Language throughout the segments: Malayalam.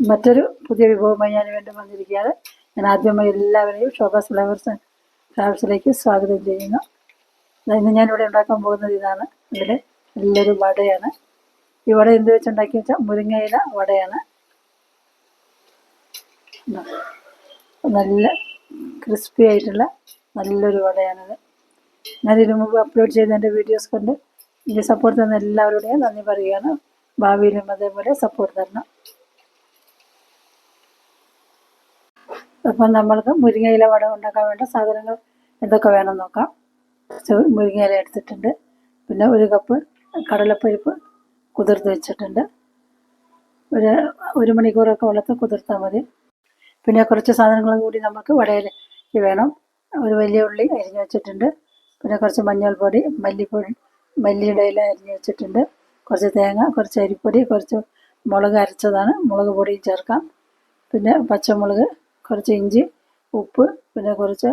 മറ്റൊരു പുതിയ വിഭവമായി ഞാൻ വീണ്ടും വന്നിരിക്കുകയാണ്. ഞാൻ ആദ്യമായി എല്ലാവരെയും ശോഭാസ് ഫ്ലവേഴ്സ് ഫ്ലവേഴ്സിലേക്ക് സ്വാഗതം ചെയ്യുന്നു. ഇന്ന് ഞാനിവിടെ ഉണ്ടാക്കാൻ പോകുന്നത് ഇതാണ്. അതിൽ നല്ലൊരു വടയാണ്. ഈ വട എന്ത് വെച്ചുണ്ടാക്കി വെച്ചാൽ മുരിങ്ങയില വടയാണ്. നല്ല ക്രിസ്പി ആയിട്ടുള്ള നല്ലൊരു വടയാണിത്. ഞാൻ ഇതിനു മുമ്പ് അപ്ലോഡ് ചെയ്ത എന്റെ വീഡിയോസ് കണ്ട് എനിക്ക് സപ്പോർട്ട് തന്ന എല്ലാവരുടെയും നന്ദി പറയുകയാണ്. ഭാവിയിലും അതേപോലെ സപ്പോർട്ട് തരണം. അപ്പം നമ്മൾക്ക് മുരിങ്ങയില വട ഉണ്ടാക്കാൻ വേണ്ട സാധനങ്ങൾ എന്തൊക്കെ വേണം നോക്കാം. മുരിങ്ങയില എടുത്തിട്ടുണ്ട്. പിന്നെ ഒരു കപ്പ് കടലപ്പരിപ്പ് കുതിർത്ത് വെച്ചിട്ടുണ്ട്. ഒരു ഒരു മണിക്കൂറൊക്കെ വെള്ളത്തിൽ കുതിർത്താൽ മതി. പിന്നെ കുറച്ച് സാധനങ്ങളും കൂടി നമുക്ക് വടയിലേക്ക് വേണം. ഒരു വലിയ ഉള്ളി അരിഞ്ഞു വെച്ചിട്ടുണ്ട്. പിന്നെ കുറച്ച് മഞ്ഞൾപ്പൊടി മല്ലിപ്പൊടി മല്ലിയുടെ ഇല അരിഞ്ഞു വെച്ചിട്ടുണ്ട്. കുറച്ച് തേങ്ങ കുറച്ച് അരിപ്പൊടി കുറച്ച് മുളക് അരച്ചതാണ്. മുളക് പൊടിയും ചേർക്കാം. പിന്നെ പച്ചമുളക് കുറച്ച് ഇഞ്ചി ഉപ്പ് പിന്നെ കുറച്ച്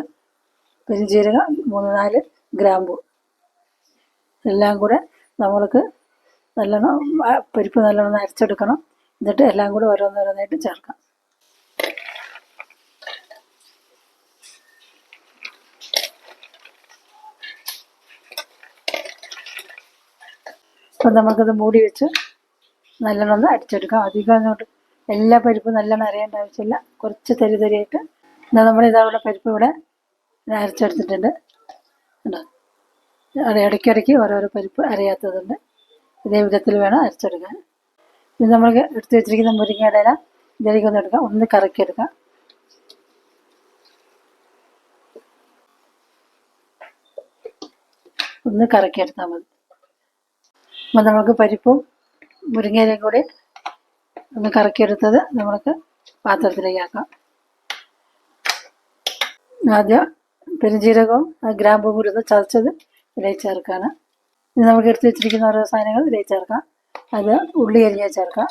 പെരിഞ്ചീരകം മൂന്ന് നാല് ഗ്രാമ്പു. എല്ലാം കൂടെ നമ്മൾക്ക് നല്ലോണം പരിപ്പ് നല്ലോണം അരച്ചെടുക്കണം. എന്നിട്ട് എല്ലാം കൂടെ ഓരോന്നോരോന്നായിട്ട് ചേർക്കാം. അപ്പം നമുക്കത് മൂടി വെച്ച് നല്ലോണം അടിച്ചെടുക്കാം. അധികം അങ്ങോട്ട് എല്ലാ പരിപ്പും നല്ലോണം അരയേണ്ട ആവശ്യമില്ല. കുറച്ച് തരി തരിയായിട്ട്. എന്നാൽ നമ്മൾ ഇതാവുള്ള പരിപ്പ് ഇവിടെ അരച്ചെടുത്തിട്ടുണ്ട്. ഉണ്ടോ ഇടയ്ക്കിടയ്ക്ക് ഓരോരോ പരിപ്പ് അരയാത്തതുണ്ട്. ഇതേ വിധത്തിൽ വേണം അരച്ചെടുക്കാൻ. ഇത് നമ്മൾ എടുത്ത് വെച്ചിരിക്കുന്ന മുരിങ്ങയുടെ ഇല ഇതിലേക്ക് ഒന്ന് എടുക്കാം. ഒന്ന് കറക്കിയെടുക്കാം. ഒന്ന് കറക്കിയെടുത്താൽ മതി. അപ്പം നമുക്ക് പരിപ്പും മുരിങ്ങയിലയും കൂടി ഒന്ന് കറക്കിയെടുത്തത് നമ്മൾക്ക് പാത്രത്തിലേക്ക് ആക്കാം. ആദ്യം പെരുംജീരകവും ഗ്രാമ്പും കൂടി ഒന്ന് ചതച്ചത് ഇതിലേക്ക് ചേർക്കാണ്. ഇനി നമുക്ക് എടുത്ത് വെച്ചിരിക്കുന്ന ഓരോ സാധനങ്ങൾ ഇതിലേക്ക് ചേർക്കാം. അത് ഉള്ളി അരിഞ്ഞ ചേർക്കാം.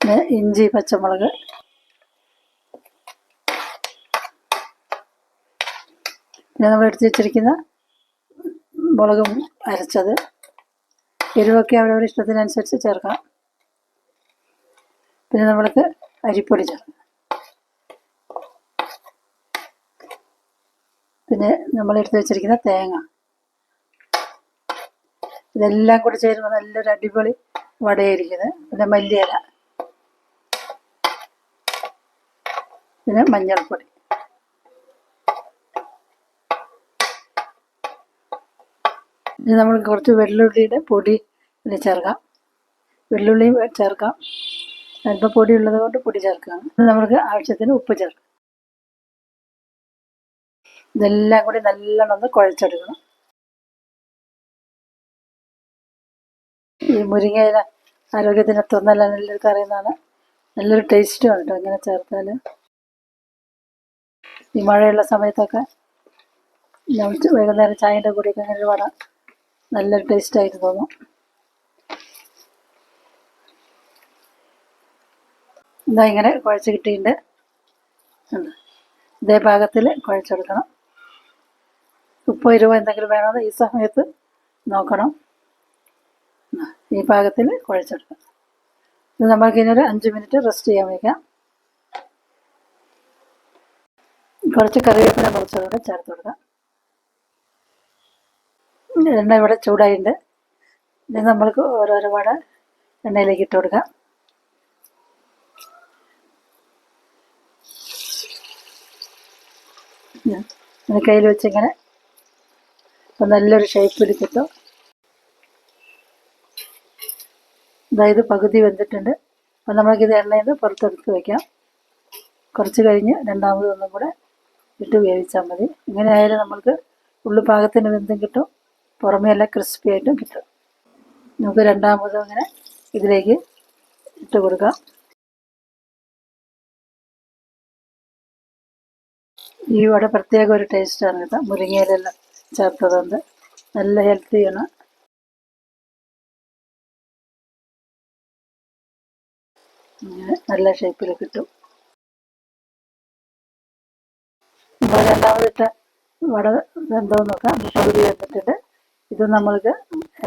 പിന്നെ ഇഞ്ചി പച്ചമുളക്. പിന്നെ നമ്മൾ എടുത്ത് വെച്ചിരിക്കുന്ന മുളകും അരച്ചത്. എരിവൊക്കെ അവരവരുടെ ഇഷ്ടത്തിനനുസരിച്ച് ചേർക്കാം. പിന്നെ നമ്മൾക്ക് അരിപ്പൊടി ചേർക്കാം. പിന്നെ നമ്മൾ എടുത്ത് വെച്ചിരിക്കുന്ന തേങ്ങ. ഇതെല്ലാം കൂടി ചേരുമ്പോൾ നല്ലൊരു അടിപൊളി വടയായിരിക്കുന്നത് പിന്നെ മല്ലിയില. പിന്നെ മഞ്ഞൾപ്പൊടി. ഇനി നമ്മൾ കുറച്ച് വെള്ളുള്ളിയുടെ പൊടി ഇതിൽ ചേർക്കാം. വെള്ളുള്ളിയും ചേർക്കാം. അല്പം പൊടി ഉള്ളത് കൊണ്ട് പൊടി ചേർക്കാം. ഇനി നമുക്ക് ആവശ്യത്തിന് ഉപ്പ് ചേർക്കാം. ഇതെല്ലാം കൂടി നല്ലോണം ഒന്ന് കുഴച്ചെടുക്കണം. ഈ മുരിങ്ങയില ആരോഗ്യത്തിന് തൊന്നല്ല എല്ലാവർക്കും അറിയുന്നതാണ്. നല്ലൊരു ടേസ്റ്റും കേട്ടോ ഇങ്ങനെ ചേർത്താൽ ഈ മഴയുള്ള സമയത്തൊക്കെ വൈകുന്നേരം ചായന്റെ കൂടെയൊക്കെ ഇങ്ങനെ ഒരു വട നല്ലൊരു ടേസ്റ്റ് ആയിട്ട് തോന്നും. ഇതാ ഇങ്ങനെ കുഴച്ച് കിട്ടിയിട്ടുണ്ട്. ഇതേ ഭാഗത്തിൽ കുഴച്ചെടുക്കണം ഉപ്പ് എരിവ് എന്തെങ്കിലും വേണമെന്ന് ഈ സമയത്ത് നോക്കണം. ഈ ഭാഗത്തിൽ കുഴച്ചെടുക്കണം ഇത് നമ്മൾക്ക് ഇനി ഒരു അഞ്ച് മിനിറ്റ് റെസ്റ്റ് ചെയ്യാൻ വയ്ക്കാം. കുറച്ച് കറിവേപ്പില കുറച്ചുകൂടെ ചേർത്ത് കൊടുക്കാം. എണ്ണ ഇവിടെ ചൂടായിട്ടുണ്ട്. ഇനി നമ്മൾക്ക് ഓരോരോ വട എണ്ണയിലേക്ക് ഇട്ട് കൊടുക്കാം. കയ്യിൽ വെച്ചിങ്ങനെ അപ്പം നല്ലൊരു ഷേപ്പിൽ കിട്ടും. അതായത് പകുതി വെന്തിട്ടുണ്ട്. അപ്പം നമ്മൾക്കിത് എണ്ണയിൽ നിന്ന് പുറത്തെടുത്ത് വയ്ക്കാം കുറച്ച് കഴിഞ്ഞ് രണ്ടാമത് ഒന്നും കൂടെ ഇട്ട് വേവിച്ചാൽ മതി. ഇങ്ങനെ ആയാലും നമ്മൾക്ക് ഉള്ളു പാകത്തിന് വെന്തും കിട്ടും. പുറമേ എല്ലാം ക്രിസ്പി ആയിട്ടും കിട്ടും. നമുക്ക് രണ്ടാമതും അങ്ങനെ ഇതിലേക്ക് ഇട്ട് കൊടുക്കാം. ഈ വട പ്രത്യേക ഒരു ടേസ്റ്റാണ് കേട്ടോ. മുരിങ്ങയിലെല്ലാം ചേർത്തതുകൊണ്ട് നല്ല ഹെൽത്തിയാണ് ഇങ്ങനെ നല്ല ഷേപ്പിൽ കിട്ടും. രണ്ടാമതിട്ട് വട എന്തോ നോക്കാം. പകുതി വെന്തിട്ടുണ്ട് ഇത് നമ്മൾക്ക്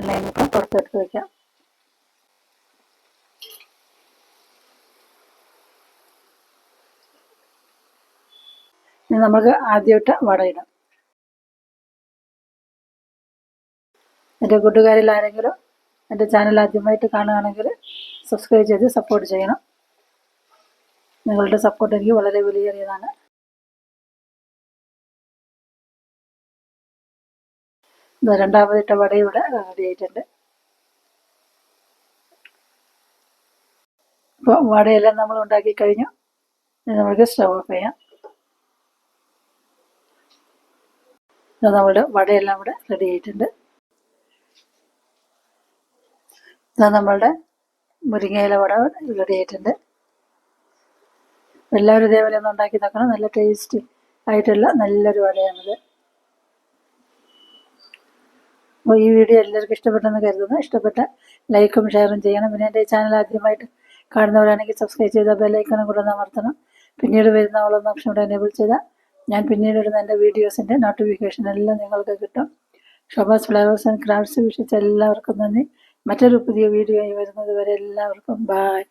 നമുക്ക് പുറത്തെടുത്ത് വയ്ക്കാം ഇനി നമുക്ക് ആദ്യമായിട്ട് വടയിടാം. എന്റെ കൂട്ടുകാരിൽ ആരെങ്കിലും എന്റെ ചാനൽ ആദ്യമായിട്ട് കാണുകയാണെങ്കിൽ സബ്സ്ക്രൈബ് ചെയ്ത് സപ്പോർട്ട് ചെയ്യണം. നിങ്ങളുടെ സപ്പോർട്ട് എനിക്ക് വളരെ വിലയേറിയതാണ്. രണ്ടാമതിട്ട വട ഇവിടെ റെഡി ആയിട്ടുണ്ട്. അപ്പോൾ വടയെല്ലാം നമ്മൾ ഉണ്ടാക്കി കഴിഞ്ഞു. നമുക്ക് സ്റ്റവ് ഓഫ് ചെയ്യാം. നമ്മുടെ വടയെല്ലാം ഇവിടെ റെഡി ആയിട്ടുണ്ട്. ഇതാ നമ്മളുടെ മുരിങ്ങയില വട റെഡി ആയിട്ടുണ്ട്. എല്ലാവരും ഇതേപോലെ ഒന്ന് ഉണ്ടാക്കി നോക്കണം. നല്ല ടേസ്റ്റി ആയിട്ടുള്ള നല്ലൊരു വടയാണിത്. അപ്പോൾ ഈ വീഡിയോ എല്ലാവർക്കും ഇഷ്ടപ്പെട്ടെന്ന് കരുതുന്നു. ഇഷ്ടപ്പെട്ട ലൈക്കും ഷെയറും ചെയ്യണം. പിന്നെ എന്റെ ചാനൽ ആദ്യമായിട്ട് കാണുന്നവരാണെങ്കിൽ സബ്സ്ക്രൈബ് ചെയ്ത ബെല്ലൈക്കണം കൂടെ ഒന്ന് അമർത്തണം. പിന്നീട് വരുന്ന ഓളൊന്ന് ഓപ്ഷൻ കൂടെ എനേബിൾ ചെയ്താൽ ഞാൻ പിന്നീട് ഇടുന്ന എന്റെ വീഡിയോസിന്റെ നോട്ടിഫിക്കേഷൻ എല്ലാം നിങ്ങൾക്ക് കിട്ടും. ഷോബാസ് ഫ്ലവേഴ്സ് ആൻഡ് ക്രാഫ്റ്റ്സ് വീക്ഷിച്ച എല്ലാവർക്കും നന്ദി. മറ്റൊരു പുതിയ വീഡിയോ ആയി വരുന്നത് വരെ എല്ലാവർക്കും ബായ്